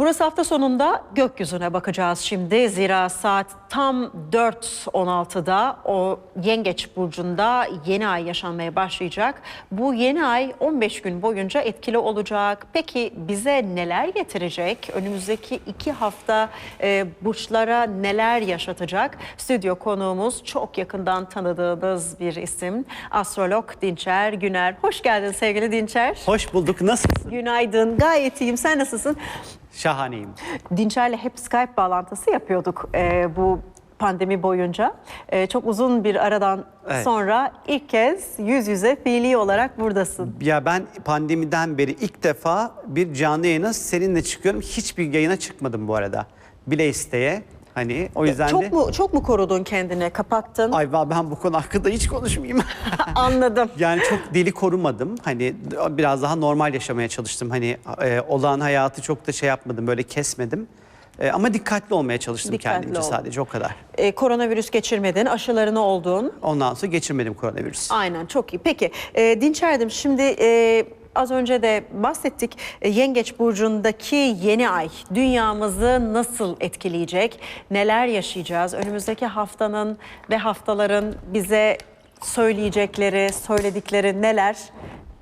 Burası hafta sonunda gökyüzüne bakacağız şimdi. Zira saat tam 4.16'da o Yengeç Burcu'nda yeni ay yaşanmaya başlayacak. Bu yeni ay 15 gün boyunca etkili olacak. Peki bize neler getirecek? Önümüzdeki iki hafta e, burçlara neler yaşatacak? Stüdyo konuğumuz çok yakından tanıdığımız bir isim. Astrolog Dinçer Güner. Hoş geldin sevgili Dinçer. Hoş bulduk. Nasılsın? Günaydın. Gayet iyiyim. Sen nasılsın? Şahaneyim. Dinçer'le hep Skype bağlantısı yapıyorduk e, bu pandemi boyunca. E, çok uzun bir aradan Evet. sonra ilk kez yüz yüze fiili olarak buradasın. Ya ben pandemiden beri ilk defa bir canlı yayına seninle çıkıyorum. Hiçbir yayına çıkmadım bu arada. Bile isteye. Hani o yüzden de... Çok mu çok mu korudun kendini? Kapattın? Ay ben bu konu hakkında hiç konuşmayayım. Anladım. yani çok deli korumadım. Hani biraz daha normal yaşamaya çalıştım. Hani e, olağan hayatı çok da şey yapmadım. Böyle kesmedim. E, ama dikkatli olmaya çalıştım Dikkatli kendimce ol. sadece o kadar. E, koronavirüs geçirmedin, aşılarını oldun. Ondan sonra geçirmedim koronavirüs. Aynen çok iyi. Peki e, Dinçer'dim şimdi e, az önce de bahsettik. E, Yengeç Burcu'ndaki yeni ay dünyamızı nasıl etkileyecek? Neler yaşayacağız? Önümüzdeki haftanın ve haftaların bize söyleyecekleri, söyledikleri neler?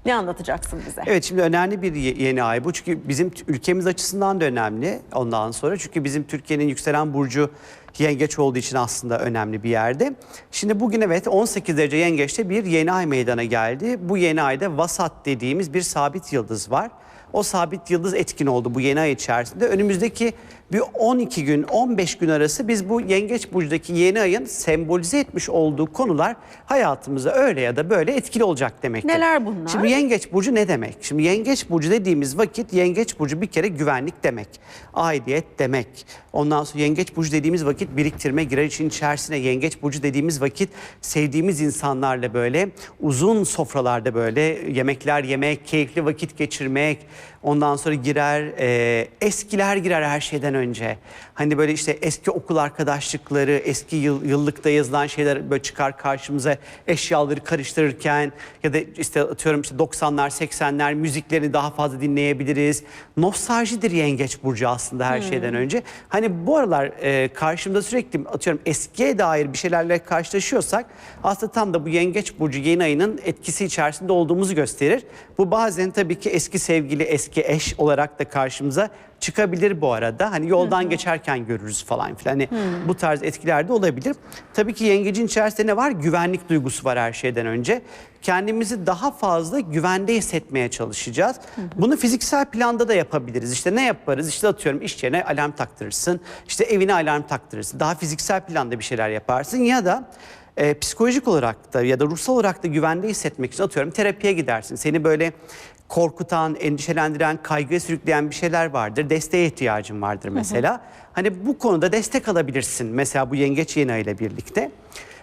Ne anlatacaksın bize? Evet şimdi önemli bir ye- yeni ay bu. Çünkü bizim ülkemiz açısından da önemli ondan sonra. Çünkü bizim Türkiye'nin yükselen burcu yengeç olduğu için aslında önemli bir yerde. Şimdi bugün evet 18 derece yengeçte bir yeni ay meydana geldi. Bu yeni ayda vasat dediğimiz bir sabit yıldız var. O sabit yıldız etkin oldu bu yeni ay içerisinde. Önümüzdeki bir 12 gün 15 gün arası biz bu yengeç burcundaki yeni ayın sembolize etmiş olduğu konular hayatımıza öyle ya da böyle etkili olacak demektir. Neler bunlar? Şimdi yengeç burcu ne demek? Şimdi yengeç burcu dediğimiz vakit yengeç burcu bir kere güvenlik demek. Aidiyet demek. Ondan sonra yengeç burcu dediğimiz vakit biriktirme girer için içerisine. Yengeç burcu dediğimiz vakit sevdiğimiz insanlarla böyle uzun sofralarda böyle yemekler yemek, keyifli vakit geçirmek. Ondan sonra girer, e, eskiler girer her şeyden önce. Hani böyle işte eski okul arkadaşlıkları, eski yıl, yıllıkta yazılan şeyler böyle çıkar karşımıza eşyaları karıştırırken ya da işte atıyorum işte 90'lar 80'ler müziklerini daha fazla dinleyebiliriz. Nostaljidir yengeç burcu aslında her şeyden önce. Hani bu aralar e, karşımda sürekli atıyorum eskiye dair bir şeylerle karşılaşıyorsak aslında tam da bu yengeç burcu yeni ayının etkisi içerisinde olduğumuzu gösterir. Bu bazen tabii ki eski sevgili, eski eş olarak da karşımıza çıkabilir bu arada. Hani yoldan geçerken görürüz falan filan. Hani bu tarz etkiler de olabilir. Tabii ki yengecin içerisinde ne var? Güvenlik duygusu var her şeyden önce. Kendimizi daha fazla güvende hissetmeye çalışacağız. Bunu fiziksel planda da yapabiliriz. İşte ne yaparız? İşte atıyorum iş yerine alarm taktırırsın. İşte evine alarm taktırırsın. Daha fiziksel planda bir şeyler yaparsın ya da e, psikolojik olarak da ya da ruhsal olarak da güvende hissetmek için atıyorum terapiye gidersin. Seni böyle korkutan, endişelendiren, kaygıya sürükleyen bir şeyler vardır. Desteğe ihtiyacın vardır mesela. Hani bu konuda destek alabilirsin mesela bu yengeç yeni ile birlikte.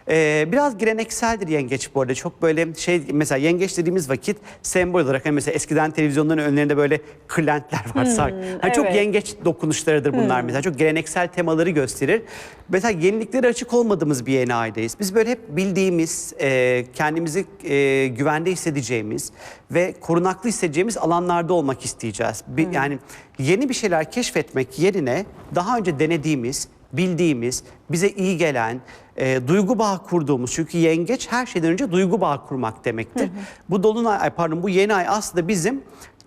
Ee, biraz gelenekseldir yengeç bu arada. Çok böyle şey mesela yengeç dediğimiz vakit sembol olarak hani mesela eskiden televizyonların önlerinde böyle kırlentler var. sark. Hani Çok evet. yengeç dokunuşlarıdır bunlar mesela. Çok geleneksel temaları gösterir. Mesela yeniliklere açık olmadığımız bir yeni aydayız. Biz böyle hep bildiğimiz, e, kendimizi e, güvende hissedeceğimiz ve korunaklı hissedeceğimiz alanlarda olmak isteyeceğiz. Bir, Yani yeni bir şeyler keşfetmek yerine daha önce denediğimiz, bildiğimiz, bize iyi gelen, e, duygu bağı kurduğumuz çünkü yengeç her şeyden önce duygu bağı kurmak demektir. Bu dolunay ay pardon bu yeni ay aslında bizim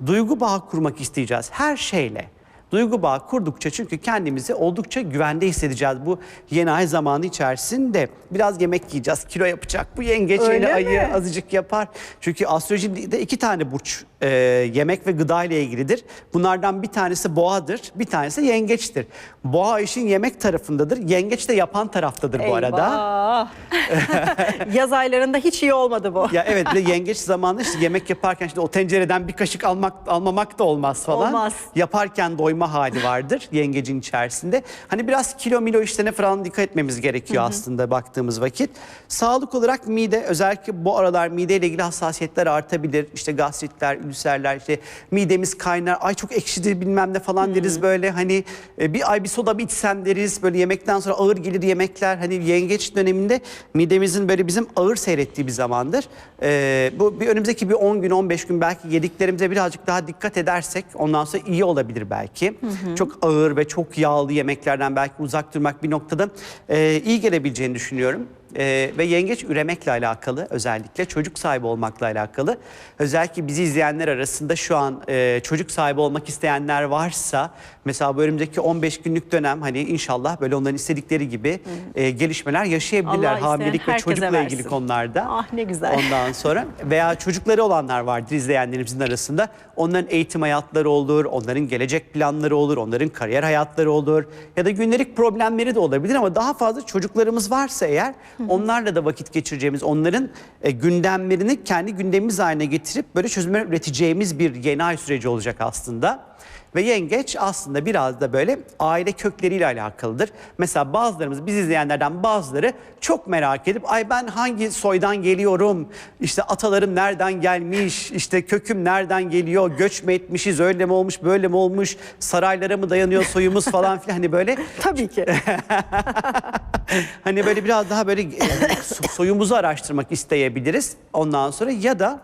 duygu bağı kurmak isteyeceğiz her şeyle. Duygu bağı kurdukça çünkü kendimizi oldukça güvende hissedeceğiz. Bu yeni ay zamanı içerisinde biraz yemek yiyeceğiz, kilo yapacak. Bu yengeç Öyle yeni ayı mi? azıcık yapar. Çünkü astrolojide iki tane burç e, yemek ve gıda ile ilgilidir. Bunlardan bir tanesi boğadır, bir tanesi yengeçtir. Boğa işin yemek tarafındadır, yengeç de yapan taraftadır bu arada. Eyvah. Yaz aylarında hiç iyi olmadı bu. Ya evet bir de yengeç zamanında işte yemek yaparken işte o tencereden bir kaşık almak almamak da olmaz falan. Olmaz. Yaparken doyma hali vardır yengecin içerisinde. Hani biraz kilo milo işlerine falan dikkat etmemiz gerekiyor aslında baktığımız vakit. Sağlık olarak mide özellikle bu aralar mideyle ilgili hassasiyetler artabilir. İşte gastritler, ülserler işte midemiz kaynar. Ay çok ekşidir bilmem ne falan deriz böyle hani e, bir ay bir soda bir içsem deriz. Böyle yemekten sonra ağır gelir yemekler. Hani yengeç döneminde midemizin böyle bizim ağır seyrettiği bir zamandır. Ee, bu bir önümüzdeki bir 10 gün 15 gün belki yediklerimize birazcık daha dikkat edersek ondan sonra iyi olabilir belki. Ki. Çok ağır ve çok yağlı yemeklerden belki uzak durmak bir noktada e, iyi gelebileceğini düşünüyorum. E, ve yengeç üremekle alakalı özellikle çocuk sahibi olmakla alakalı. Özellikle bizi izleyenler arasında şu an e, çocuk sahibi olmak isteyenler varsa mesela bu önümüzdeki 15 günlük dönem hani inşallah böyle onların istedikleri gibi e, gelişmeler yaşayabilirler Allah hamilelik ve herkese çocukla ilgili versin. konularda. Ah, ne güzel. Ondan sonra veya çocukları olanlar vardır izleyenlerimizin arasında. Onların eğitim hayatları olur, onların gelecek planları olur, onların kariyer hayatları olur ya da günlük problemleri de olabilir ama daha fazla çocuklarımız varsa eğer onlarla da vakit geçireceğimiz, onların e, gündemlerini kendi gündemimiz haline getirip böyle çözümler üreteceğimiz bir yeni ay süreci olacak aslında. Ve yengeç aslında biraz da böyle aile kökleriyle alakalıdır. Mesela bazılarımız, biz izleyenlerden bazıları çok merak edip ay ben hangi soydan geliyorum, işte atalarım nereden gelmiş, işte köküm nereden geliyor, göç mü etmişiz, öyle mi olmuş, böyle mi olmuş, saraylara mı dayanıyor soyumuz? falan filan. Hani böyle Tabii ki. hani böyle biraz daha böyle e, so- soyumuzu araştırmak isteyebiliriz. Ondan sonra ya da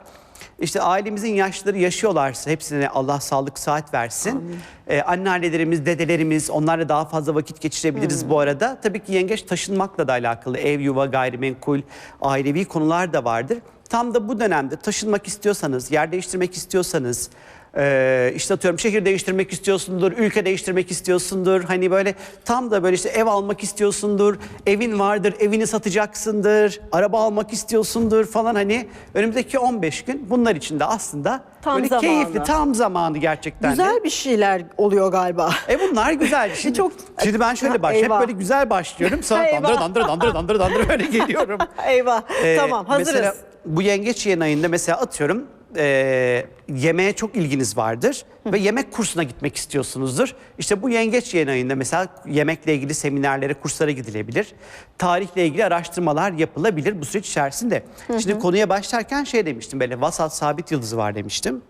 işte ailemizin yaşları yaşıyorlarsa hepsine Allah sağlık saat versin. Ee, anneannelerimiz, dedelerimiz onlarla daha fazla vakit geçirebiliriz bu arada. Tabii ki yengeç taşınmakla da alakalı ev, yuva, gayrimenkul, ailevi konular da vardır. Tam da bu dönemde taşınmak istiyorsanız, yer değiştirmek istiyorsanız, ee, işte atıyorum şehir değiştirmek istiyorsundur, ülke değiştirmek istiyorsundur. Hani böyle tam da böyle işte ev almak istiyorsundur, evin vardır, evini satacaksındır, araba almak istiyorsundur falan hani önümüzdeki 15 gün bunlar için de aslında Tam böyle zamanı. keyifli, tam zamanı gerçekten de. Güzel bir şeyler oluyor galiba. E bunlar güzel. Şimdi, Çok- şimdi ben şöyle Ha, başlıyorum. Hep böyle güzel başlıyorum. Sonra Eyvah. dandır dandır dandır dandır dandır böyle geliyorum. Eyvah. Ee, tamam hazırız. Mesela bu yengeç yayın ayında mesela atıyorum e, yemeğe çok ilginiz vardır ve yemek kursuna gitmek istiyorsunuzdur. İşte bu yengeç yayın ayında mesela yemekle ilgili seminerlere, kurslara gidilebilir. Tarihle ilgili araştırmalar yapılabilir bu süreç içerisinde. Şimdi konuya başlarken şey demiştim böyle vasat sabit yıldızı var demiştim.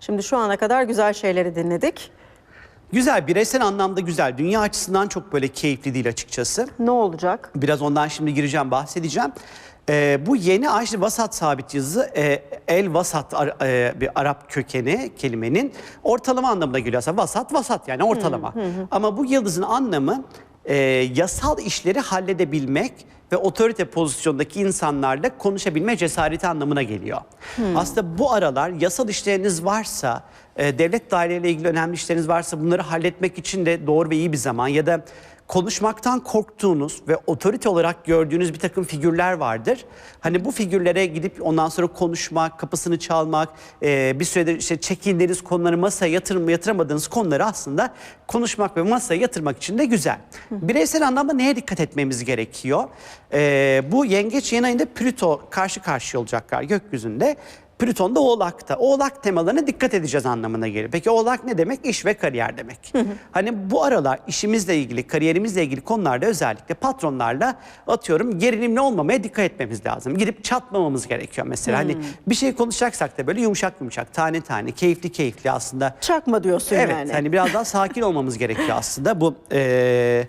Şimdi şu ana kadar güzel şeyleri dinledik. Güzel, bireysel anlamda güzel. Dünya açısından çok böyle keyifli değil açıkçası. Ne olacak? Biraz ondan şimdi gireceğim, bahsedeceğim. Ee, bu yeni işte vasat sabit yazı e, el vasat ar- e, bir Arap kökeni kelimenin ortalama anlamına geliyor. Aslında vasat vasat yani ortalama. Ama bu yıldızın anlamı e, yasal işleri halledebilmek ve otorite pozisyondaki insanlarla konuşabilme cesareti anlamına geliyor. Aslında bu aralar yasal işleriniz varsa, e, devlet daireleriyle ilgili önemli işleriniz varsa bunları halletmek için de doğru ve iyi bir zaman ya da konuşmaktan korktuğunuz ve otorite olarak gördüğünüz bir takım figürler vardır. Hani bu figürlere gidip ondan sonra konuşmak, kapısını çalmak, e, bir süredir işte çekindiğiniz konuları masaya yatırım, yatıramadığınız konuları aslında konuşmak ve masaya yatırmak için de güzel. Bireysel anlamda neye dikkat etmemiz gerekiyor? E, bu yengeç yeni ayında Plüto karşı karşıya olacaklar gökyüzünde. Plüton da Oğlak'ta. Oğlak temalarına dikkat edeceğiz anlamına geliyor. Peki Oğlak ne demek? İş ve kariyer demek. Hani bu aralar işimizle ilgili, kariyerimizle ilgili konularda özellikle patronlarla atıyorum gerilimli olmamaya dikkat etmemiz lazım. Gidip çatmamamız gerekiyor mesela. Hani bir şey konuşacaksak da böyle yumuşak yumuşak, tane tane, keyifli keyifli aslında. Çakma diyorsun Evet, yani. hani biraz daha sakin olmamız gerekiyor aslında bu eee,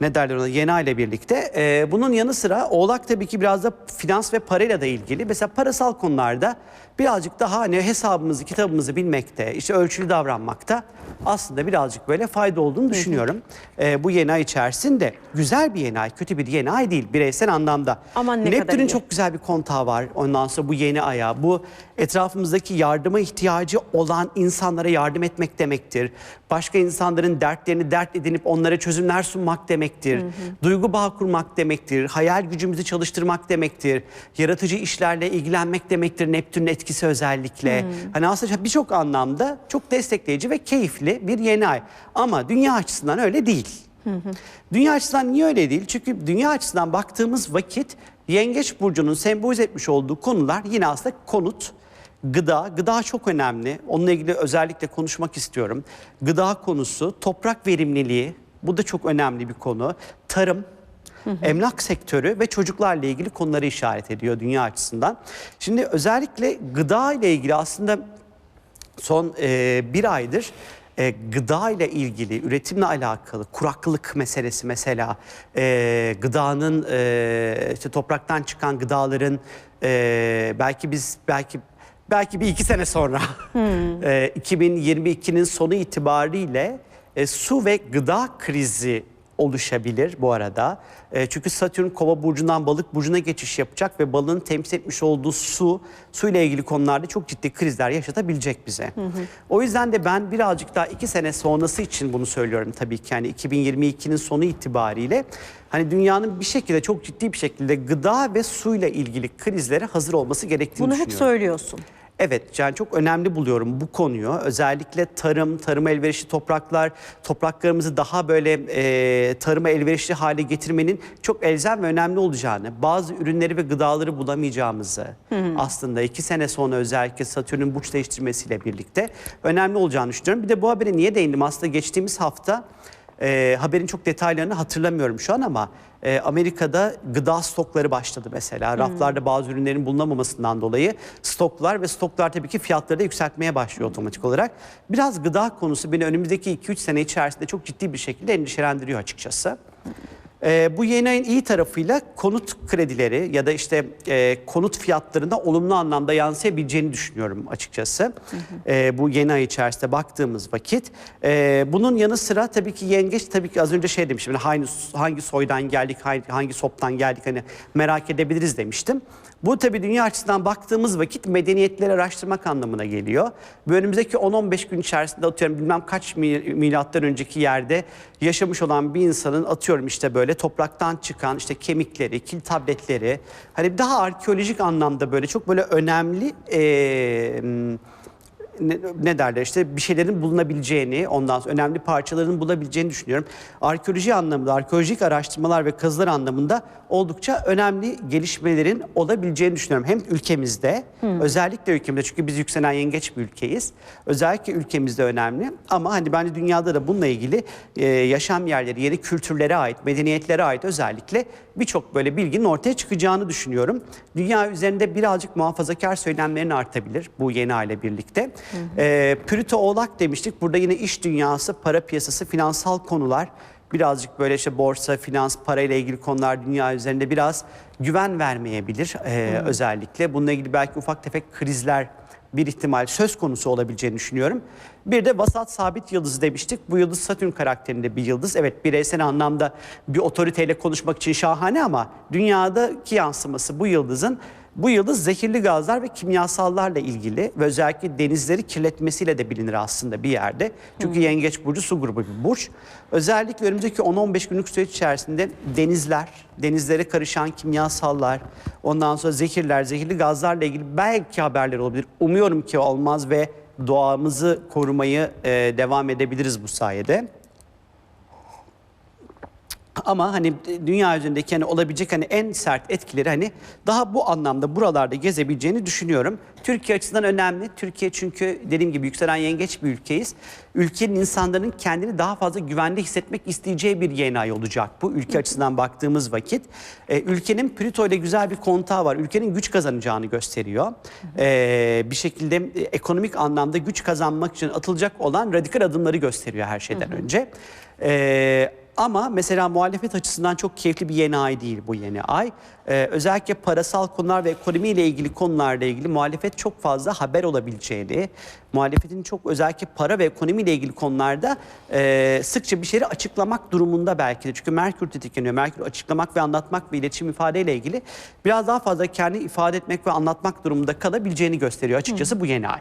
ne derler ona yeni ay ile birlikte. Eee, bunun yanı sıra Oğlak tabii ki biraz da finans ve parayla da ilgili. Mesela parasal konularda birazcık daha hani hesabımızı, kitabımızı bilmekte, işte ölçülü davranmakta aslında birazcık böyle fayda olduğunu düşünüyorum. Eee, bu yeni ay içerisinde güzel bir yeni ay, kötü bir yeni ay değil bireysel anlamda. Aman ne kadar Neptün'ün iyi. çok güzel bir kontağı var. Ondan sonra bu yeni aya, bu etrafımızdaki yardıma ihtiyacı olan insanlara yardım etmek demektir. Başka insanların dertlerini dert edinip onlara çözümler sunmak demektir. Duygu bağ kurmak demektir. Hayal gücümüzü çalıştırmak demektir. Yaratıcı işlerle ilgilenmek demektir Neptün'ün etkisi özellikle. Hani aslında birçok anlamda çok destekleyici ve keyifli bir yeni ay. Ama dünya açısından öyle değil. Dünya açısından niye öyle değil? Çünkü dünya açısından baktığımız vakit Yengeç Burcu'nun sembolize etmiş olduğu konular yine aslında konut, gıda. Gıda çok önemli. Onunla ilgili özellikle konuşmak istiyorum. Gıda konusu, toprak verimliliği. Bu da çok önemli bir konu. Tarım, emlak sektörü ve çocuklarla ilgili konuları işaret ediyor dünya açısından. Şimdi özellikle gıda ile ilgili aslında son e, bir aydır e, gıda ile ilgili, üretimle alakalı kuraklık meselesi mesela e, gıdanın e, işte topraktan çıkan gıdaların e, belki biz belki belki bir iki sene sonra e, 2022'nin sonu itibariyle e, su ve gıda krizi oluşabilir bu arada. E, çünkü Satürn kova burcundan balık burcuna geçiş yapacak ve balığın temsil etmiş olduğu su, su ile ilgili konularda çok ciddi krizler yaşatabilecek bize. O yüzden de ben birazcık daha iki sene sonrası için bunu söylüyorum tabii ki. Yani 2022'nin sonu itibariyle hani dünyanın bir şekilde çok ciddi bir şekilde gıda ve suyla ilgili krizlere hazır olması gerektiğini Bunu hep düşünüyorum. söylüyorsun. Evet, yani çok önemli buluyorum bu konuyu. Özellikle tarım, tarıma elverişli topraklar, topraklarımızı daha böyle e, tarıma elverişli hale getirmenin çok elzem ve önemli olacağını, bazı ürünleri ve gıdaları bulamayacağımızı aslında iki sene sonra özellikle Satürn'ün burç değiştirmesiyle birlikte önemli olacağını düşünüyorum. Bir de bu habere niye değindim? Aslında geçtiğimiz hafta e, haberin çok detaylarını hatırlamıyorum şu an ama e, Amerika'da gıda stokları başladı mesela. Raflarda bazı ürünlerin bulunamamasından dolayı stoklar ve stoklar tabii ki fiyatları da yükseltmeye başlıyor otomatik olarak. Biraz gıda konusu beni önümüzdeki 2-3 sene içerisinde çok ciddi bir şekilde endişelendiriyor açıkçası. Ee, bu yeni ayın iyi tarafıyla konut kredileri ya da işte e, konut fiyatlarına olumlu anlamda yansıyabileceğini düşünüyorum açıkçası. Ee, bu yeni ay içerisinde baktığımız vakit. Ee, bunun yanı sıra tabii ki yengeç tabii ki az önce şey demiştim. hani hangi, hangi soydan geldik, hangi, hangi soptan geldik hani merak edebiliriz demiştim. Bu tabii dünya açısından baktığımız vakit medeniyetleri araştırmak anlamına geliyor. Bu önümüzdeki 10-15 gün içerisinde atıyorum bilmem kaç mi- milattan önceki yerde yaşamış olan bir insanın atıyorum işte böyle topraktan çıkan işte kemikleri, kil tabletleri hani daha arkeolojik anlamda böyle çok böyle önemli eee, ne, ne derler işte bir şeylerin bulunabileceğini, ondan sonra önemli parçaların bulabileceğini düşünüyorum. Arkeoloji anlamında, arkeolojik araştırmalar ve kazılar anlamında oldukça önemli gelişmelerin olabileceğini düşünüyorum. Hem ülkemizde, özellikle ülkemizde çünkü biz yükselen yengeç bir ülkeyiz. Özellikle ülkemizde önemli ama hani bence dünyada da bununla ilgili e, yaşam yerleri, yeni kültürlere ait, medeniyetlere ait özellikle birçok böyle bilginin ortaya çıkacağını düşünüyorum. Dünya üzerinde birazcık muhafazakar söylemlerin artabilir bu yeni aile birlikte. Ee, Plüto Oğlak demiştik. Burada yine iş dünyası, para piyasası, finansal konular birazcık böyle işte borsa, finans, parayla ilgili konular dünya üzerinde biraz güven vermeyebilir ee, özellikle. Bununla ilgili belki ufak tefek krizler bir ihtimal söz konusu olabileceğini düşünüyorum. Bir de vasat sabit yıldızı demiştik. Bu yıldız Satürn karakterinde bir yıldız. Evet bireysel anlamda bir otoriteyle konuşmak için şahane ama dünyadaki yansıması bu yıldızın bu yıldız zehirli gazlar ve kimyasallarla ilgili ve özellikle denizleri kirletmesiyle de bilinir aslında bir yerde. Çünkü Yengeç Burcu su grubu bir burç. Özellikle önümüzdeki 10-15 günlük süreç içerisinde denizler, denizlere karışan kimyasallar, ondan sonra zehirler, zehirli gazlarla ilgili belki haberler olabilir. Umuyorum ki olmaz ve doğamızı korumayı e, devam edebiliriz bu sayede. Ama hani dünya üzerindeki hani olabilecek hani en sert etkileri hani daha bu anlamda buralarda gezebileceğini düşünüyorum. Türkiye açısından önemli. Türkiye çünkü dediğim gibi yükselen yengeç bir ülkeyiz. Ülkenin insanların kendini daha fazla güvende hissetmek isteyeceği bir yeni ay olacak bu ülke açısından baktığımız vakit. Ee, ülkenin Plüto ile güzel bir kontağı var. Ülkenin güç kazanacağını gösteriyor. Ee, bir şekilde e, ekonomik anlamda güç kazanmak için atılacak olan radikal adımları gösteriyor her şeyden önce. Ee, ama mesela muhalefet açısından çok keyifli bir yeni ay değil bu yeni ay. Ee, özellikle parasal konular ve ekonomiyle ilgili konularla ilgili muhalefet çok fazla haber olabileceğini, muhalefetin çok özellikle para ve ekonomiyle ilgili konularda e, sıkça bir şeyleri açıklamak durumunda belki de. Çünkü Merkür tetikleniyor. Merkür açıklamak ve anlatmak ve iletişim ifadeyle ilgili biraz daha fazla kendi ifade etmek ve anlatmak durumunda kalabileceğini gösteriyor açıkçası bu yeni ay.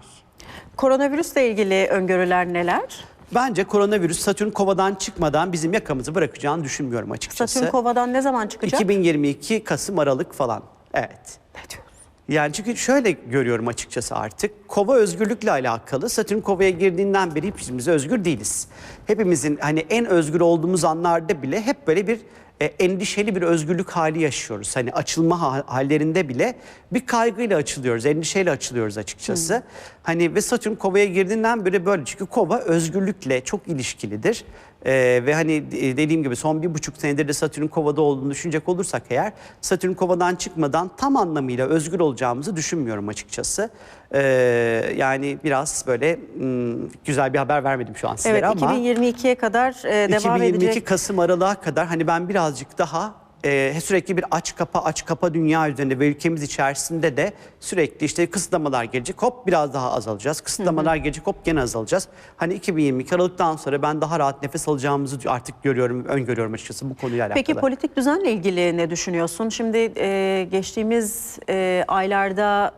Koronavirüsle ilgili öngörüler neler? Bence koronavirüs Satürn kovadan çıkmadan bizim yakamızı bırakacağını düşünmüyorum açıkçası. Satürn kovadan ne zaman çıkacak? 2022 Kasım Aralık falan. Evet. Ne diyorsun? Yani çünkü şöyle görüyorum açıkçası artık. Kova özgürlükle alakalı. Satürn kovaya girdiğinden beri hiçbirimiz özgür değiliz. Hepimizin hani en özgür olduğumuz anlarda bile hep böyle bir e, endişeli bir özgürlük hali yaşıyoruz. Hani açılma ha- hallerinde bile bir kaygıyla açılıyoruz, endişeyle açılıyoruz açıkçası. Hani ve Satürn kovaya girdiğinden beri böyle çünkü kova özgürlükle çok ilişkilidir. Ee, ve hani e, dediğim gibi son bir buçuk senedir de Satürn kovada olduğunu düşünecek olursak eğer Satürn kovadan çıkmadan tam anlamıyla özgür olacağımızı düşünmüyorum açıkçası. Ee, yani biraz böyle hmm, güzel bir haber vermedim şu an sizlere Evet ama 2022'ye kadar e, devam 2022 edecek. Kasım Aralık'a kadar hani ben birazcık daha e, sürekli bir aç kapa aç kapa dünya üzerinde ve ülkemiz içerisinde de sürekli işte kısıtlamalar gelecek hop biraz daha azalacağız. Kısıtlamalar gelecek hop gene azalacağız. Hani 2022 Aralık'tan sonra ben daha rahat nefes alacağımızı artık görüyorum, öngörüyorum açıkçası bu konuyla alakalı. Peki politik düzenle ilgili ne düşünüyorsun? Şimdi e, geçtiğimiz e, aylarda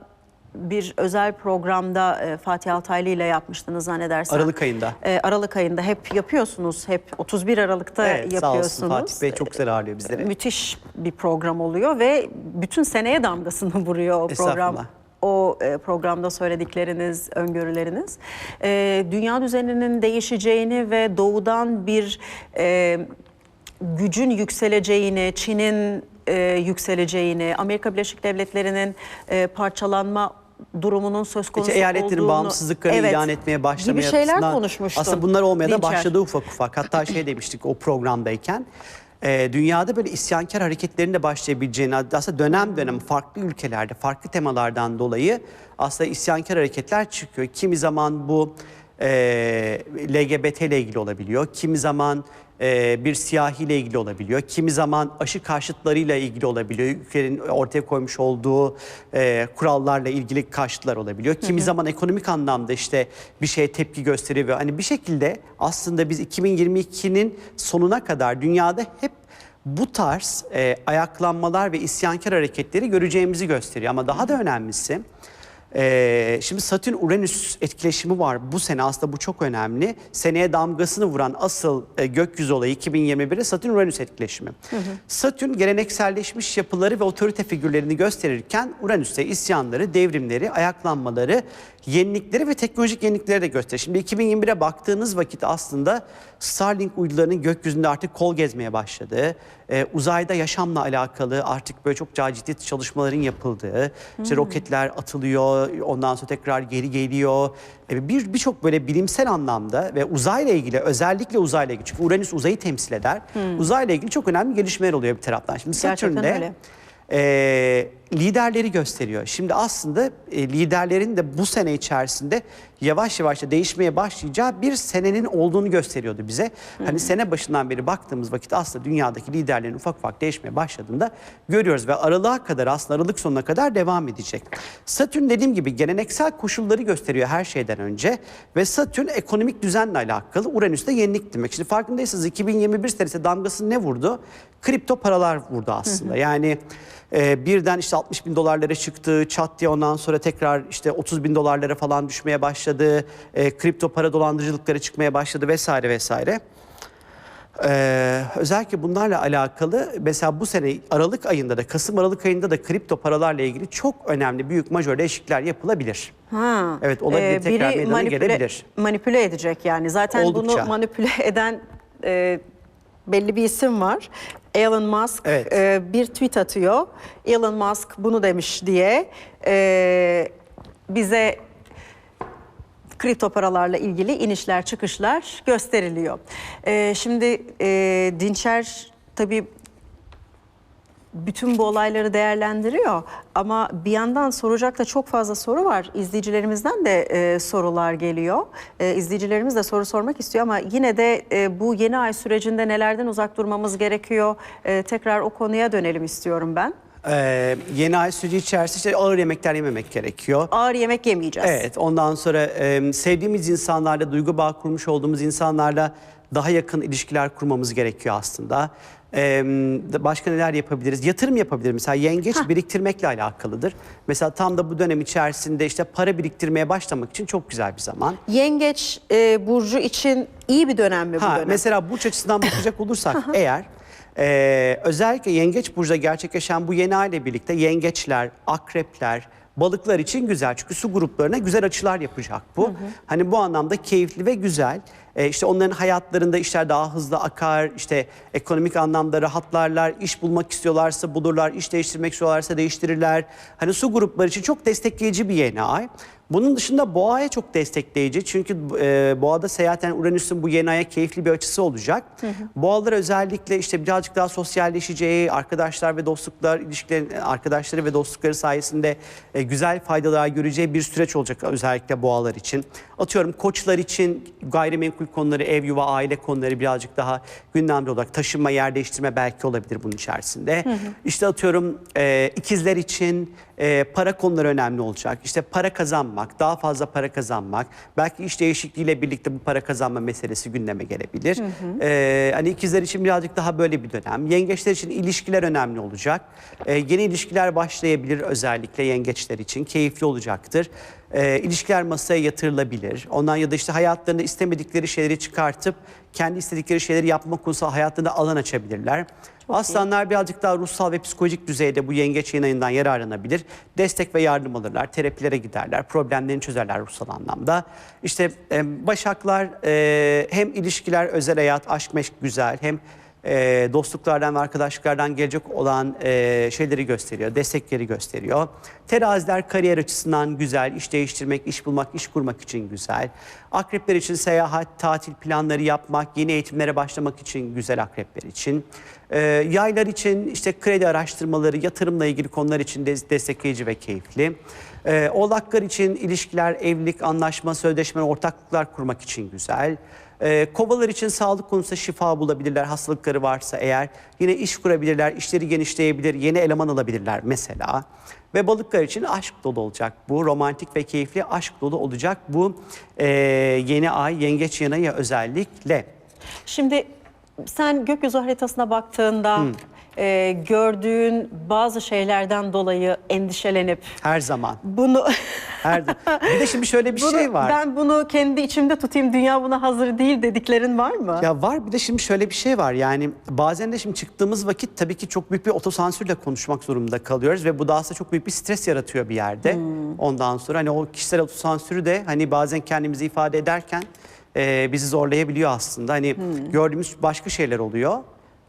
bir özel programda e, Fatih Altaylı ile yapmıştınız zannedersem. Aralık ayında. E, Aralık ayında hep yapıyorsunuz. Hep 31 Aralık'ta Evet, sağ yapıyorsunuz. olsun Fatih Bey çok güzel ağırlıyor bizleri. Müthiş bir program oluyor ve bütün seneye damgasını vuruyor o program. O e, programda söyledikleriniz, öngörüleriniz. E, dünya düzeninin değişeceğini ve doğudan bir e, gücün yükseleceğini, Çin'in e, yükseleceğini, Amerika Birleşik Devletleri'nin e, parçalanma durumunun söz konusu İşte eyaletlerin olduğunu- bağımsızlıklarını Evet, ilan etmeye başlamaya gibi şeyler açısından konuşmuştun. Aslında bunlar olmaya da Dinçer. başladı ufak ufak. Hatta şey demiştik o programdayken. e, dünyada böyle isyankar hareketlerin de başlayabileceğini aslında dönem dönem farklı ülkelerde farklı temalardan dolayı aslında isyankar hareketler çıkıyor. Kimi zaman bu e, LGBT ile ilgili olabiliyor. Kimi zaman e, bir siyahi ile ilgili olabiliyor. Kimi zaman aşı karşıtlarıyla ilgili olabiliyor. Ülkenin ortaya koymuş olduğu e, kurallarla ilgili karşıtlar olabiliyor. Kimi zaman ekonomik anlamda işte bir şeye tepki gösteriyor. Hani bir şekilde aslında biz 2022'nin sonuna kadar dünyada hep bu tarz e, ayaklanmalar ve isyankar hareketleri göreceğimizi gösteriyor. Ama daha da önemlisi ee, şimdi Satürn-Uranüs etkileşimi var bu sene aslında bu çok önemli. Seneye damgasını vuran asıl e, gökyüzü olayı 2021'de Satürn-Uranüs etkileşimi. Satürn gelenekselleşmiş yapıları ve otorite figürlerini gösterirken Uranüs de isyanları, devrimleri, ayaklanmaları, yenilikleri ve teknolojik yenilikleri de gösterir. Şimdi 2021'e baktığınız vakit aslında Starlink uydularının gökyüzünde artık kol gezmeye başladığı, e, uzayda yaşamla alakalı artık böyle çok ciddi çalışmaların yapıldığı, işte roketler atılıyor, ondan sonra tekrar geri geliyor. E, bir birçok böyle bilimsel anlamda ve uzayla ilgili özellikle uzayla ilgili çünkü Uranüs uzayı temsil eder. Uzayla ilgili çok önemli gelişmeler oluyor bir taraftan. Şimdi Satürn'de e, liderleri gösteriyor. Şimdi aslında e, liderlerin de bu sene içerisinde yavaş yavaş da değişmeye başlayacağı bir senenin olduğunu gösteriyordu bize. Hani sene başından beri baktığımız vakit aslında dünyadaki liderlerin ufak ufak değişmeye başladığını da görüyoruz ve aralığa kadar aslında aralık sonuna kadar devam edecek. Satürn dediğim gibi geleneksel koşulları gösteriyor her şeyden önce ve Satürn ekonomik düzenle alakalı Uranüs'te yenilik demek. Şimdi farkındaysanız 2021 senesi damgasını ne vurdu? Kripto paralar vurdu aslında. Yani e, birden işte 60 bin dolarlara çıktı, çat diye ondan sonra tekrar işte 30 bin dolarlara falan düşmeye başladı. E, kripto para dolandırıcılıkları çıkmaya başladı vesaire vesaire. Ee, özellikle bunlarla alakalı mesela bu sene Aralık ayında da Kasım Aralık ayında da kripto paralarla ilgili çok önemli büyük majör değişiklikler yapılabilir. Ha. Evet, olabilir, Ee, tekrar biri meydana manipüle, gelebilir. Manipüle edecek yani. Zaten Oldukça. bunu manipüle eden e, belli bir isim var. Elon Musk Evet. e, bir tweet atıyor. Elon Musk bunu demiş diye e, bize kripto paralarla ilgili inişler çıkışlar gösteriliyor. E, şimdi e, Dinçer tabii bütün bu olayları değerlendiriyor ama bir yandan soracak da çok fazla soru var. İzleyicilerimizden de e, sorular geliyor. E, izleyicilerimiz de soru sormak istiyor ama yine de e, bu yeni ay sürecinde nelerden uzak durmamız gerekiyor? E, tekrar o konuya dönelim istiyorum ben. Ee, yeni ay süreci içerisinde işte ağır yemekler yememek gerekiyor. Ağır yemek yemeyeceğiz. Evet, ondan sonra e, sevdiğimiz insanlarla, duygu bağ kurmuş olduğumuz insanlarla daha yakın ilişkiler kurmamız gerekiyor aslında. E, başka neler yapabiliriz? Yatırım yapabiliriz. Mesela yengeç biriktirmekle alakalıdır. Mesela tam da bu dönem içerisinde işte para biriktirmeye başlamak için çok güzel bir zaman. Yengeç e, burcu için iyi bir dönem mi bu Ha, dönem? mesela burç açısından bakacak olursak eğer e, özellikle yengeç burcuda gerçekleşen bu yeni ay ile birlikte yengeçler, akrepler, balıklar için güzel. Çünkü su gruplarına güzel açılar yapacak bu. Hani bu anlamda keyifli ve güzel. E, işte onların hayatlarında işler daha hızlı akar. işte ekonomik anlamda rahatlarlar. iş bulmak istiyorlarsa bulurlar. iş değiştirmek istiyorlarsa değiştirirler. Hani su grupları için çok destekleyici bir yeni ay. Bunun dışında boğaya çok destekleyici. Çünkü e, boğada seyahaten Uranüs'ün bu yeni aya keyifli bir açısı olacak. Boğalar özellikle işte birazcık daha sosyalleşeceği, arkadaşlar ve dostluklar ilişkilerin arkadaşları ve dostlukları sayesinde e, güzel faydalar göreceği bir süreç olacak özellikle boğalar için. Atıyorum koçlar için, gayrimenkul gayrimenkul konuları, ev, yuva, aile konuları birazcık daha gündemde olarak taşınma, yer değiştirme belki olabilir bunun içerisinde. İşte atıyorum e, ikizler için e, para konuları önemli olacak. İşte para kazanmak, daha fazla para kazanmak, belki iş değişikliğiyle birlikte bu para kazanma meselesi gündeme gelebilir. E, hani ikizler için birazcık daha böyle bir dönem. Yengeçler için ilişkiler önemli olacak. E, yeni ilişkiler başlayabilir özellikle yengeçler için. Keyifli olacaktır. E, ilişkiler masaya yatırılabilir. Ondan ya da işte hayatlarında istemedikleri şeyleri çıkartıp kendi istedikleri şeyleri yapma konusunda hayatlarında alan açabilirler. Aslanlar birazcık daha ruhsal ve psikolojik düzeyde bu yengeç yayınından yararlanabilir. Destek ve yardım alırlar, terapilere giderler, problemlerini çözerler ruhsal anlamda. İşte e, başaklar e, hem ilişkiler, özel hayat, aşk meşk güzel hem e, dostluklardan ve arkadaşlıklardan gelecek olan e, şeyleri gösteriyor, destekleri gösteriyor. Teraziler kariyer açısından güzel, iş değiştirmek, iş bulmak, iş kurmak için güzel. Akrepler için seyahat, tatil planları yapmak, yeni eğitimlere başlamak için güzel akrepler için. E, yaylar için işte kredi araştırmaları, yatırımla ilgili konular için de destekleyici ve keyifli. E, oğlaklar için ilişkiler, evlilik, anlaşma, sözleşme, ortaklıklar kurmak için güzel. Ee, kovalar için sağlık konusunda şifa bulabilirler hastalıkları varsa eğer. Yine iş kurabilirler, işleri genişleyebilir, yeni eleman alabilirler mesela. Ve balıklar için aşk dolu olacak bu. Romantik ve keyifli aşk dolu olacak bu ee, yeni ay, yengeç yanayı özellikle. Şimdi sen gökyüzü haritasına baktığında e, gördüğün bazı şeylerden dolayı endişelenip Her zaman. bunu Her bir de şimdi şöyle bir bunu- şey var. ben bunu kendi içimde tutayım dünya buna hazır değil dediklerin var mı? Ya var bir de şimdi şöyle bir şey var yani bazen de şimdi çıktığımız vakit tabii ki çok büyük bir otosansürle konuşmak zorunda kalıyoruz ve bu da aslında çok büyük bir stres yaratıyor bir yerde. Ondan sonra hani o kişisel otosansürü de hani bazen kendimizi ifade ederken e, bizi zorlayabiliyor aslında. Hani gördüğümüz başka şeyler oluyor.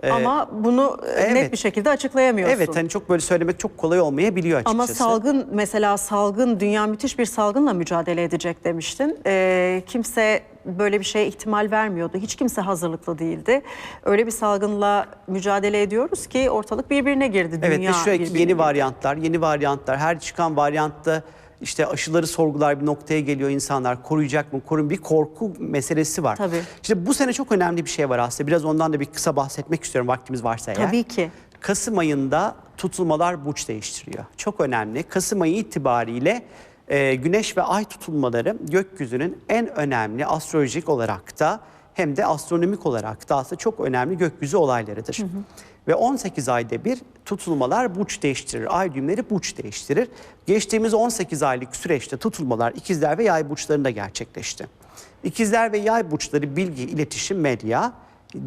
E, Ama bunu e, net evet. bir şekilde açıklayamıyorsun. Evet hani çok böyle söylemek çok kolay olmayabiliyor açıkçası. Ama salgın mesela salgın dünya müthiş bir salgınla mücadele edecek demiştin. Ee, kimse böyle bir şeye ihtimal vermiyordu. Hiç kimse hazırlıklı değildi. Öyle bir salgınla mücadele ediyoruz ki ortalık birbirine girdi. Evet dünya ve sürekli yeni girdi. varyantlar, yeni varyantlar. Her çıkan varyantta işte aşıları sorgular bir noktaya geliyor insanlar. Koruyacak mı? Korun bir korku meselesi var. Tabii. İşte bu sene çok önemli bir şey var aslında. Biraz ondan da bir kısa bahsetmek istiyorum vaktimiz varsa eğer. Tabii ki. Kasım ayında tutulmalar burç değiştiriyor. Çok önemli. Kasım ayı itibariyle e, güneş ve ay tutulmaları gökyüzünün en önemli astrolojik olarak da hem de astronomik olarak da aslında çok önemli gökyüzü olaylarıdır. Ve 18 ayda bir tutulmalar burç değiştirir. Ay düğümleri burç değiştirir. Geçtiğimiz 18 aylık süreçte tutulmalar ikizler ve yay burçlarında gerçekleşti. İkizler ve yay burçları bilgi, iletişim, medya,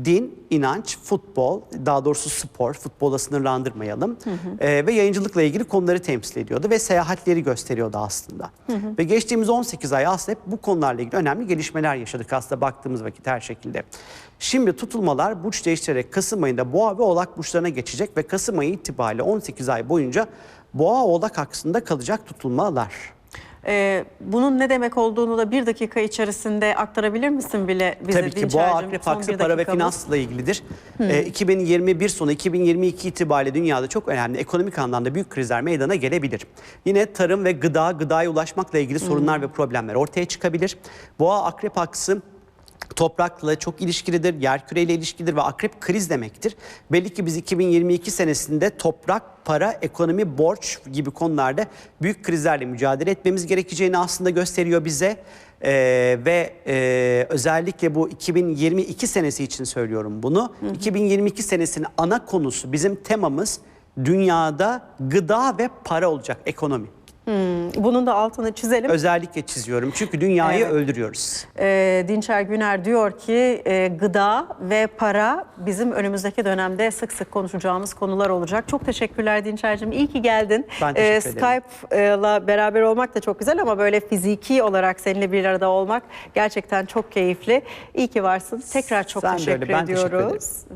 din, inanç, futbol, daha doğrusu spor, futbola sınırlandırmayalım Ee, ve yayıncılıkla ilgili konuları temsil ediyordu ve seyahatleri gösteriyordu aslında. Ve geçtiğimiz 18 ay aslında hep bu konularla ilgili önemli gelişmeler yaşadık aslında baktığımız vakit her şekilde. Şimdi tutulmalar burç değiştirerek Kasım ayında Boğa ve Oğlak burçlarına geçecek ve Kasım ayı itibariyle 18 ay boyunca Boğa Oğlak aksında kalacak tutulmalar. Ee, bunun ne demek olduğunu da bir dakika içerisinde aktarabilir misin bile bize Tabii ki boğa akrep aksı para ve finansla ilgilidir. Ee, 2021 sonu 2022 itibariyle dünyada çok önemli ekonomik anlamda büyük krizler meydana gelebilir. Yine tarım ve gıda, gıdaya ulaşmakla ilgili sorunlar ve problemler ortaya çıkabilir. Boğa akrep aksı toprakla çok ilişkilidir, yer küreyle ilişkilidir ve akrep kriz demektir. Belli ki biz 2022 senesinde toprak, para, ekonomi, borç gibi konularda büyük krizlerle mücadele etmemiz gerekeceğini aslında gösteriyor bize. Ee, ve e, özellikle bu 2022 senesi için söylüyorum bunu. 2022 senesinin ana konusu, bizim temamız dünyada gıda ve para olacak, ekonomi. Bunun da altını çizelim. Özellikle çiziyorum çünkü dünyayı Evet. öldürüyoruz. Ee, Dinçer Güner diyor ki e, gıda ve para bizim önümüzdeki dönemde sık sık konuşacağımız konular olacak. Çok teşekkürler Dinçer'cim. İyi ki geldin. Ben teşekkür ederim. Skype'la beraber olmak da çok güzel ama böyle fiziki olarak seninle bir arada olmak gerçekten çok keyifli. İyi ki varsın. Tekrar çok Sen teşekkür ben teşekkür ediyoruz.